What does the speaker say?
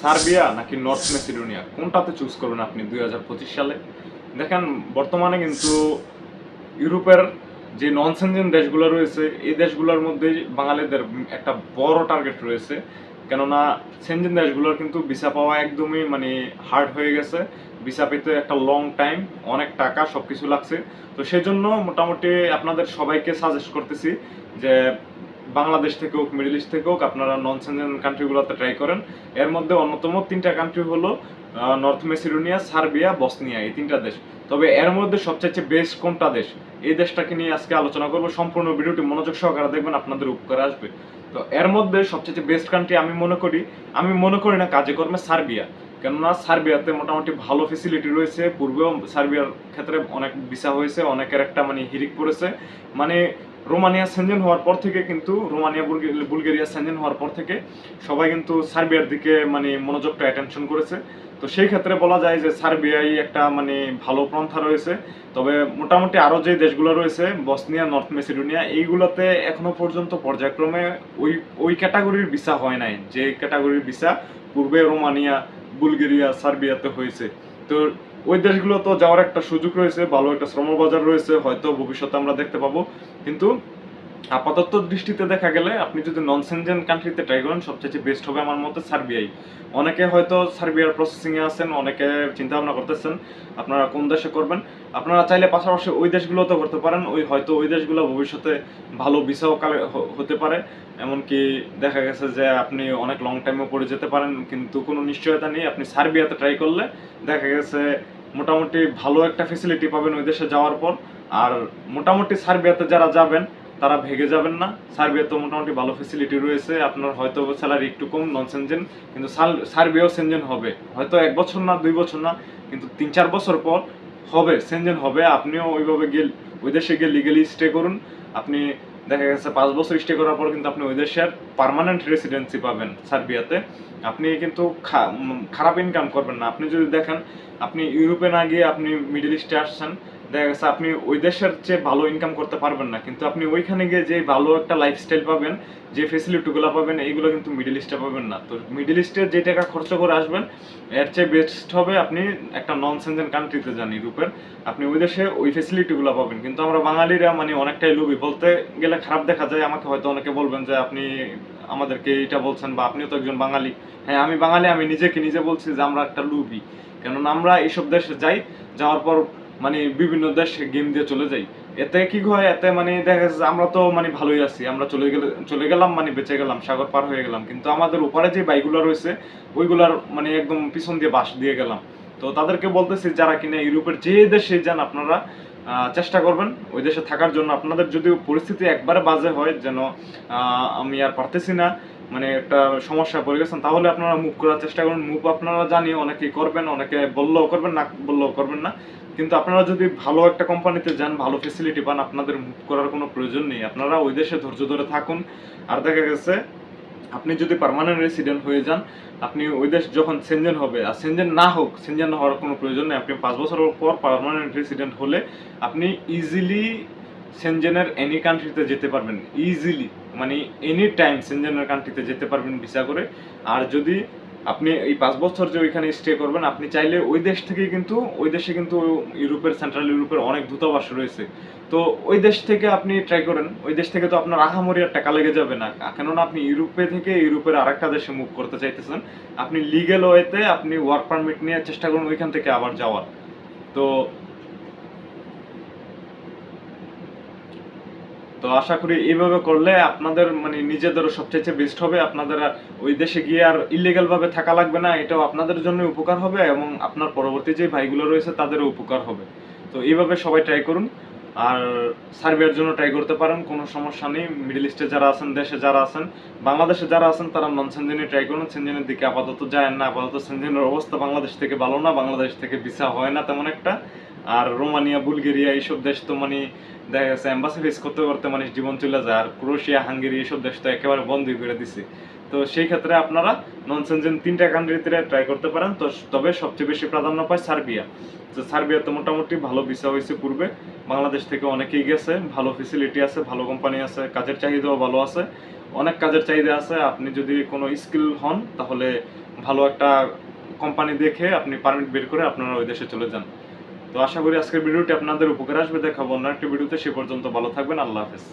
Serbia নাকি north Macedonia? কোনটাতে choose করবেন আপনি দুই হাজার পঁচিশ সালে? দেখেন, বর্তমানে কিন্তু ইউরোপের যে নন সেনজেন দেশগুলো রয়েছে, এই দেশগুলোর মধ্যে বাঙালিদের একটা বড় টার্গেট রয়েছে। কেননা সেনজেন দেশগুলোর কিন্তু ভিসা পাওয়া একদমই মানে হার্ড হয়ে গেছে। ভিসা পেতে একটা লং টাইম অনেক টাকা সব কিছু লাগছে। তো সেই জন্য মোটামুটি আপনাদের সবাইকে সাজেস্ট করতেছি যে বাংলাদেশ থেকে হোক, মিডল ইস্ট থেকে হোক, আপনারা নন সেনজেন কান্ট্রিগুলোতে ট্রাই করেন। এর মধ্যে অন্যতম তিনটা কান্ট্রি হলো নর্থ মেসিডোনিয়া সার্বিয়া বসনিয়া এই তিনটা দেশ। তবে এর মধ্যে সবচেয়ে বেস্ট কোনটা দেশ? এই দেশটাকে নিয়ে আজকে আলোচনা করব। সম্পূর্ণ ভিডিওটি মনোযোগ সহকারে দেখবেন, আপনাদের উপকারে আসবে। তো এর মধ্যে সবচেয়ে বেস্ট কান্ট্রি আমি মনে করি, আমি মনে করি না কাজে কর্মে সার্বিয়া কেননা সার্বিয়াতে মোটামুটি ভালো ফেসিলিটি রয়েছে। পূর্বেও সার্বিয়ার ক্ষেত্রে অনেক ভিসা হয়েছে, অনেকের একটা মানে হিরিক পড়েছে। মানে রোমানিয়া সেনজেন হওয়ার পর থেকে কিন্তু রোমানিয়া, বুলগে- বুলগেরিয়া সেনজেন হওয়ার পর থেকে সবাই কিন্তু সার্বিয়ার দিকে মানে মনোযোগটা অ্যাটেনশন করেছে। তো সেই ক্ষেত্রে বলা যায় যে সার্বিয়াই একটা মানে ভালো পন্থা রয়েছে। তবে মোটামুটি আরও যে দেশগুলো রয়েছে, বসনিয়া, নর্থ মেসিডোনিয়া, এইগুলোতে এখনও পর্যন্ত পর্যায়ক্রমে ওই ওই ক্যাটাগরির ভিসা হয় নাই। যে ক্যাটাগরির ভিসা পূর্বে রোমানিয়া, বুলগেরিয়া, সার্বিয়াতে হয়েছে। তো ওই দেশগুলো তো যাওয়ার একটা সুযোগ রয়েছে, ভালো একটা শ্রম বাজার রয়েছে, হয়তো ভবিষ্যতে আমরা দেখতে পাবো। কিন্তু আপাতত দৃষ্টিতে দেখা গেলে আপনি যদি নন সেনজেন কান্ট্রিতে ট্রাই করেন, সবচেয়ে বেস্ট হবে আমার মতে সার্বিয়াই অনেকে হয়তো সার্বিয়ার প্রসেসিংয়ে আছেন, অনেকে চিন্তা ভাবনা করতেছেন, আপনারা কোন দেশে করবেন? আপনারা চাইলে পাশাপাশি ওই দেশগুলোতে করতে পারেন, ওই হয়তো ওই দেশগুলো ভবিষ্যতে ভালো ভিসাও হতে পারে। এমনকি দেখা গেছে যে আপনি অনেক লং টাইমও পড়ে যেতে পারেন, কিন্তু কোনো নিশ্চয়তা নেই, আপনি সার্বিয়াতে ট্রাই করলে দেখা গেছে মোটামুটি ভালো একটা ফেসিলিটি পাবেন ওই দেশে যাওয়ার পর। আর মোটামুটি সার্বিয়াতে যারা যাবেন তারা ভেগে যাবেন না। সার্বিয়াতে মোটামুটি ভালো ফেসিলিটি রয়েছে। আপনার হয়তো স্যালারি একটু কম নন সেনজেন কিন্তু সার্বিয়াও সেনজেন হবে। হয়তো এক বছর না, দুই বছর না, কিন্তু তিন চার বছর পর হবে সেনজেন হবে। আপনিও ওইভাবে গিয়ে ওই দেশে গিয়ে লিগেলি স্টে করুন। আপনি দেখা গেছে পাঁচ বছর স্টে করার পর কিন্তু আপনি ওই দেশের পার্মানেন্ট রেসিডেন্সি পাবেন সার্বিয়াতে। আপনি কিন্তু খারাপ ইনকাম করবেন না। আপনি যদি দেখেন, আপনি ইউরোপে না গিয়ে আপনি মিডল ইস্টে আসছেন দেখা গেছে আপনি ওই দেশের চেয়ে ভালো ইনকাম করতে পারবেন না। কিন্তু আপনি ওইখানে গিয়ে যে ভালো একটা লাইফস্টাইল পাবেন, যে ফেসিলিটিগুলো পাবেন, এইগুলো কিন্তু মিডল ইস্টে পাবেন না। তো মিডল ইস্টে যে টাকা খরচ করে আসবেন, এর চেয়ে বেস্ট হবে আপনি একটা নন সেনজেন কান্ট্রিতে যান, ইউরোপের। আপনি ওই দেশে ওই ফেসিলিটিগুলো পাবেন। কিন্তু আমরা বাঙালিরা মানে অনেকটাই লোভী। বলতে গেলে খারাপ দেখা যায়। আমাকে হয়তো অনেকে বলবেন যে আপনি আমাদেরকে এটা বলছেন বা আপনিও তো একজন বাঙালি। হ্যাঁ আমি বাঙালি, আমি নিজেকে নিজে বলছি যে আমরা একটা লুবি কেননা আমরা এইসব দেশে যাই, যাওয়ার পর মানে বিভিন্ন দেশে গেম দিয়ে চলে যাই। এতে কি হয়, এতে মানে দেখা যাচ্ছে আমরা তো মানে ভালোই আছি। আমরা চলে গেলে, চলে গেলাম মানে বেঁচে গেলাম, সাগর পার হয়ে গেলাম। কিন্তু আমাদের উপরে যে বাইকগুলো রয়েছে, ওইগুলার মানে একদম পিছন দিয়ে বাস দিয়ে গেলাম। তো তাদেরকে বলতেছি, যারা কিনা ইউরোপের যে দেশে যান আপনারা চেষ্টা করবেন। ওই দেশে থাকার জন্য আপনাদের যদি পরিস্থিতি একবারে বাজে হয়, যেন আমি আর পারতেছি না মানে একটা সমস্যা পড়ে গেছেন, তাহলে আপনারা মুভ করার চেষ্টা করুন। মুভ আপনারা জানি, অনেকেই করবেন, অনেকে বললেও করবেন, না বললেও করবেন না। কিন্তু আপনারা যদি ভালো একটা কোম্পানিতে যান, ভালো ফেসিলিটি পান, আপনাদের মুভ করার কোনো প্রয়োজন নেই। আপনারা ওই দেশে ধৈর্য ধরে থাকুন। আর দেখা গেছে, আপনি যদি পার্মানেন্ট রেসিডেন্ট হয়ে যান, আপনি ওই দেশ যখন সেনজেন হবে, আর সেনজেন না হোক সেনজেন হওয়ার কোনো প্রয়োজন নেই। আপনি পাঁচ বছর পর পার্মানেন্ট রেসিডেন্ট হলে আপনি ইজিলি সেনজেনের এনি কান্ট্রিতে যেতে পারবেন। ইজিলি মানে এনি টাইম সেনজেনের কান্ট্রিতে যেতে পারবেন ভিসা করে। আর যদি আপনি এই পাঁচ বছর যে ওইখানে স্টে করবেন, আপনি চাইলে ওই দেশ থেকে কিন্তু, ওই দেশে কিন্তু ইউরোপের সেন্ট্রাল ইউরোপের অনেক দূতাবাস রয়েছে। তো ওই দেশ থেকে আপনি ট্রাই করেন, ওই দেশ থেকে তো আপনার আহামরি আর টাকা লেগে যাবে না। কেননা আপনি ইউরোপে থেকে ইউরোপের আরেকটা দেশে মুভ করতে চাইতেছেন। আপনি লিগেল ওয়েতে আপনি ওয়ার্ক পারমিট নিয়ে চেষ্টা করুন ওইখান থেকে আবার যাওয়ার। তো তো আশা করি এইভাবে করলে আপনাদের মানে নিজেদেরও সবচেয়ে বেস্ট হবে। আপনাদের ওই দেশে গিয়ে আর ইলিগাল ভাবে থাকা লাগবে না, এটাও আপনাদের জন্য উপকার হবে এবং আপনার পরবর্তী যে ভাইগুলো রয়েছে তাদেরও উপকার হবে। তো এইভাবে সবাই ট্রাই করুন আর সার্বিয়ার জন্য ট্রাই করতে পারেন, কোনো সমস্যা নেই। মিডল ইস্টে যারা আছেন, দেশে যারা আছেন, বাংলাদেশে যারা আছেন, তারা নন সেনজেনে ট্রাই করুন। সেনজেনের দিকে আপাতত যায় না, আপাতত সেনজেনের অবস্থা বাংলাদেশ থেকে ভালো না, বাংলাদেশ থেকে ভিসা হয় না তেমন একটা। আর রোমানিয়া, বুলগেরিয়া এইসব দেশ তো মানে দেখা গেছে অ্যাম্বাসি ফেস করতে করতে মানুষ জীবন চলে যায়। আর ক্রোয়েশিয়া, হাঙ্গেরি এইসব দেশ তো একেবারে বন্ধই করে দিছে। তো সেই ক্ষেত্রে আপনারা নন সেনজেন তিনটা কান্ট্রিতে ট্রাই করতে পারেন। তো তবে সবচেয়ে বেশি প্রাধান্য পায় সার্বিয়া। তো সার্বিয়াতে মোটামুটি ভালো ভিসা হয়েছে পূর্বে। বাংলাদেশ থেকে অনেকেই গেছে। ভালো ফেসিলিটি আছে, ভালো কোম্পানি আছে, কাজের চাহিদাও ভালো আছে। অনেক কাজের চাহিদা আছে। আপনি যদি কোনো স্কিল হন, তাহলে ভালো একটা কোম্পানি দেখে আপনি পারমিট বের করে আপনারা ওই দেশে চলে যান। তো আশা করি আজকের ভিডিওটি আপনাদের উপকার আসবে। দেখাবো অন্য একটি ভিডিওতে। সে পর্যন্ত ভালো থাকবেন। আল্লাহ হাফেজ।